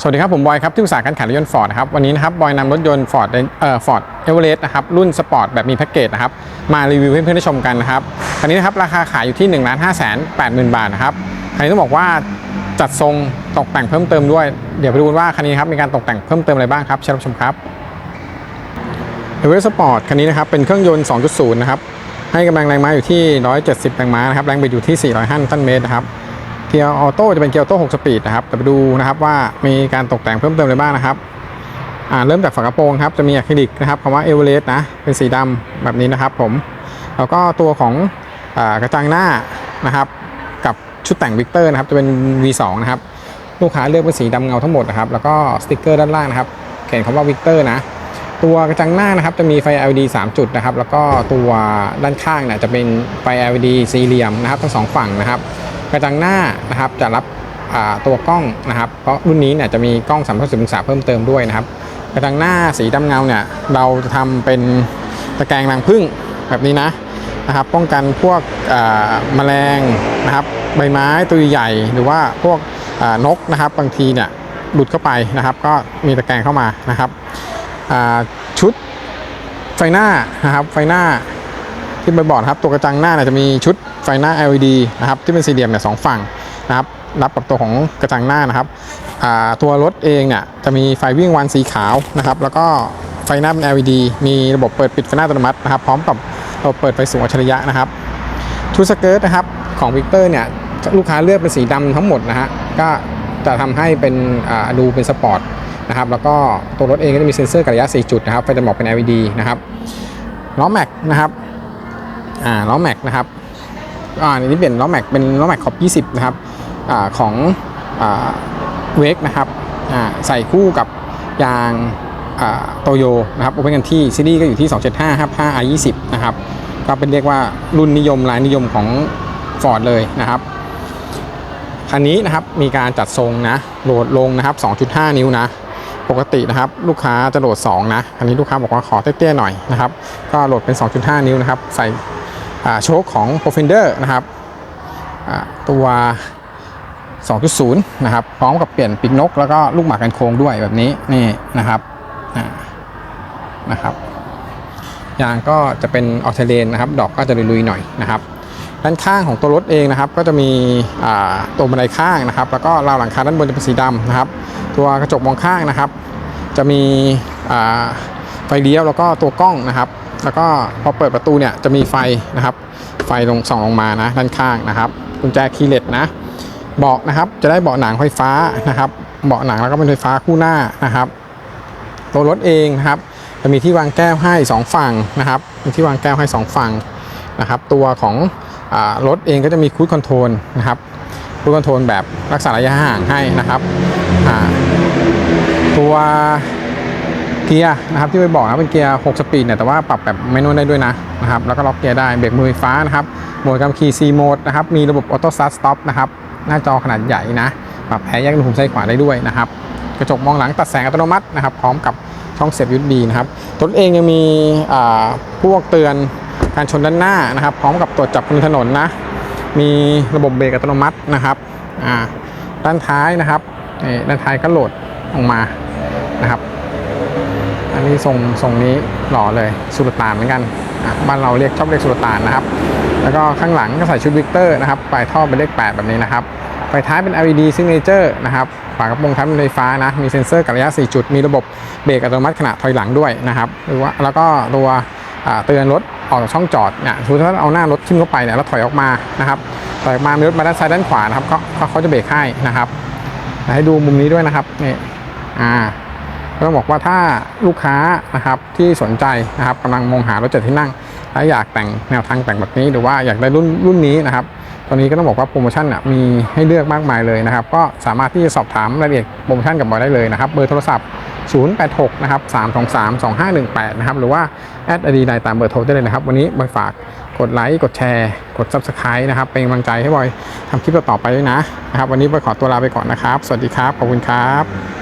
สวัสดีครับ ผมบอยครับ ที่ปรึกษาการขายรถยนต์ฟอร์ดครับวันนี้นะครับบอยนำรถยนต์ฟอร์ดเอ่อฟอร์ดเอเวอเรสต์นะครับรุ่นสปอร์ตแบบมีแพ็กเกจนะครับมารีวิวให้เพื่อนๆได้ชมกันนะครับคันนี้นะครับราคาขายอยู่ที่1นึ่งล้านห้าแสนแปดหมื่นบาทนะครับคันนี้ต้องบอกว่าจัดทรงตกแต่งเพิ่มเติมด้วยเดี๋ยวไปดูว่าคันนี้ครับมีการตกแต่งเพิ่มเติมอะไรบ้างครับเชิญรับชมครับเอเวอเรสต์สปอร์ตคันนี้นะครับเป็นเครื่องยนต์ 2.0 นะครับให้กำลังแรงม้าอยู่ที่ 170 แรงม้านะครับแรงบิดอยู่ที่ 405นิวตันเมตรนะครับ เกียร์ออโต้จะเป็นเกียร์ออโต้6สปีดนะครับแต่ไปดูนะครับว่ามีการตกแต่งเพิ่มเติมอะไรบ้างนะครับอ่าเริ่มจากฝากระโปรงครับจะมีอะคริลิกนะครับคำว่าเอเวอเรสต์นะเป็นสีดำแบบนี้นะครับผมแล้วก็ตัวของอากระจังหน้านะครับกับชุดแต่งวิกเตอร์นะครับจะเป็น V2 นะครับลูกค้าเลือกเป็นสีดำเงาทั้งหมดนะครับแล้วก็สติกเกอร์ด้านล่างนะครับเขียนคำว่าวิกเตอร์นะตัวกระจังหน้านะครับจะมีไฟ LED 3 จุดนะครับแล้วก็ตัวด้านข้างเนี่ยจะเป็นไฟ LED สี่เหลี่ยมนะครับทั้งสองฝั่งนะครับ กระจังหน้านะครับจะรับตัวกล้องนะครับ เพราะรุ่นนี้เนี่ยจะมีกล้อง360องศาเพิ่มเติมด้วยนะครับ กระจังหน้าสีดำเงาเนี่ยเราจะทำเป็นตะแกรงรังผึ้งแบบนี้นะนะครับ ป้องกันพวกแมลงนะครับ ใบไม้ตัวใหญ่หรือว่าพวกนกนะครับ บางทีเนี่ยหลุดเข้าไปนะครับ ก็มีตะแกรงเข้ามานะครับชุดไฟหน้านะครับไฟหน้า ที่ไปบอกนะครับตัวกระจังหน้าเนี่ยจะมีชุดไฟหน้า LED นะครับที่เป็นสี่เหลี่ยมเนี่ยสองฝั่งนะครับรับกับตัวของกระจังหน้านะครับตัวรถเองเนี่ยจะมีไฟวิ่งวันสีขาวนะครับแล้วก็ไฟหน้าเป็น LED มีระบบเปิดปิดไฟหน้าอัตโนมัตินะครับพร้อมกับระบบเปิดไฟสูงอัจฉริยะนะครับชุดสเกิร์ตนะครับของวิกเตอร์เนี่ยลูกค้าเลือกเป็นสีดำทั้งหมดนะฮะก็จะทำให้เป็นดูเป็นสปอร์ตนะครับแล้วก็ตัวรถเองก็จะมีเซ็นเซอร์กระยะ 4 จุดนะครับไฟจะบอกเป็น LED นะครับล้อแม็กนะครับ อ่าล้อแม็กนะครับอ่าอันนี้เปลี่ยนล้อแม็กเป็นล้อแม็กขอบ20 นะครับอ่าของอ่าเวกนะครับอ่าใส่คู่กับยางอ่าโตโยนะครับโอเ n นกันที่ซีรีส์ก็อยู่ที่ 275 55 R20 นะครับก็เป็นเรียกว่ารุ่นนิยมรายนิยมของ Ford เลยนะครับคันนี้นะครับมีการจัดทรงนะโหลดลงนะครับ 2.5 นิ้วนะปกตินะครับลูกค้าจะโหลด 2 นะ อันนี้ลูกค้าบอกว่าขอเตี้ยๆหน่อยนะครับ ก็โหลดเป็น 2.5 นิ้วนะครับ ใส่ โชคของ p r o f e n d e r นะครับตัว 2.0 นะครับ พร้อมกับเปลี่ยนปีกนก แล้วก็ลูกหมากกันโค้งด้วยแบบนี้นี่นะครับนะครับยางก็จะเป็นออเทเลนนะครับ ดอกก็จะลุยๆหน่อยนะครับ ด้านข้างของตัวรถเองนะครับ ก็จะมีตัวบันไดข้างนะครับ แล้วก็ราวหลังคาด้านบนจะเป็นสีดำนะครับ ตัวกระจกมองข้างนะครับ จะมีไฟเลี้ยวแล้วก็ตัวกล้องนะครับ แล้วก็พอเปิดประตูเนี่ยจะมีไฟนะครับ ไฟลงส่องลงมานะด้านข้างนะครับกุญแจคีย์เลสนะเบาะนะครับจะได้เบาะหนังไฟฟ้านะครับเบาะหนังแล้วก็เป็นไฟฟ้าคู่หน้านะครับตัวรถเองนะครับ จะมีที่วางแก้วให้ 2 ฝั่งนะครับ มีที่วางแก้วให้ 2 ฝั่งนะครับ ตัวของอรถเองก็จะมีคูดคอนโทรลนะครับคูดคอนโทรลแบบรักษาระยะห่างให้นะครับตัว เกียร์นะครับที่ไปบอกนะเป็นเกียร์ 6 สปีดเนี่ยแต่ว่าปรับแบบไม่นวลได้ด้วยนะนะครับแล้วก็ล็อกเกียร์ได้เบรกมือไฟฟ้านะครับโหมดการขี่ C โหมดนะครับมีระบบออโต้สตาร์ทสต็อปนะครับหน้าจอขนาดใหญ่นะปรับแอร์แยกอุณหภูมิซ้ายขวาได้ด้วยนะครับกระจกมองหลังตัดแสงอัตโนมัตินะครับพร้อมกับช่องเสียบ USB นะครับตัวเองยังมีอ่าพวกเตือนการชนด้านหน้านะครับ พร้อมกับตรวจจับบนถนนนะมีระบบเบรกอัตโนมัตินะครับอ่าด้านท้ายนะครับด้านท้ายก็โหลดออกมานะครับ อันนี้ทรงทรงนี้หล่อเลยสุลต่านเหมือนกันบ้านเราเรียกชอบเรียกสุลต่านนะครับ แล้วก็ข้างหลังก็ใส่ชุดวิกเตอร์นะครับปลายท่อเป็นเลข 8 แบบนี้นะครับไฟท้ายเป็น LED Signature นะครับฝากระโปรงท้ายเป็นไฟฟ้านะ มีเซ็นเซอร์กับระยะ 4 จุด มีระบบเบรกอัตโนมัติขณะถอยหลังด้วยนะครับ หรือว่าแล้วก็ตัวเตือนรถออกจากช่องจอดเนี่ยสมมติถ้าเอาหน้ารถขึ้นเข้าไปเนี่ยแล้วถอยออกมานะครับ ถอยออกมามีรถมาด้านซ้ายด้านขวานะครับก็เขาจะเบรกให้นะครับ ให้ดูมุมนี้ด้วยนะครับนี่อ่า ต้องบอกว่าถ้าลูกค้านะครับที่สนใจนะครับกำลังมองหารถเจ็ดที่นั่ง และอยากแต่งแนวทางแต่งแบบนี้หรือว่าอยากได้รุ่นรุ่นนี้นะครับตอนนี้ก็ต้องบอกว่าโปรโมชั่นน่ะมีให้เลือกมากมายเลยนะครับ ก็สามารถที่จะสอบถามรายละเอียดโปรโมชั่นกับบอยได้เลยนะครับ เบอร์โทรศัพท์ 086 นะครับ 323 2518 นะครับ หรือว่าแอดอดีไลน์ตามเบอร์โทรได้เลยนะครับ วันนี้บอยฝากกดไลค์ กดแชร์ กด Subscribe นะครับ เป็นกำลังใจให้บอยทำคลิปต่อไปด้วยนะนะครับ วันนี้บอยขอตัวลาไปก่อนนะครับ สวัสดีครับ ขอบคุณครับ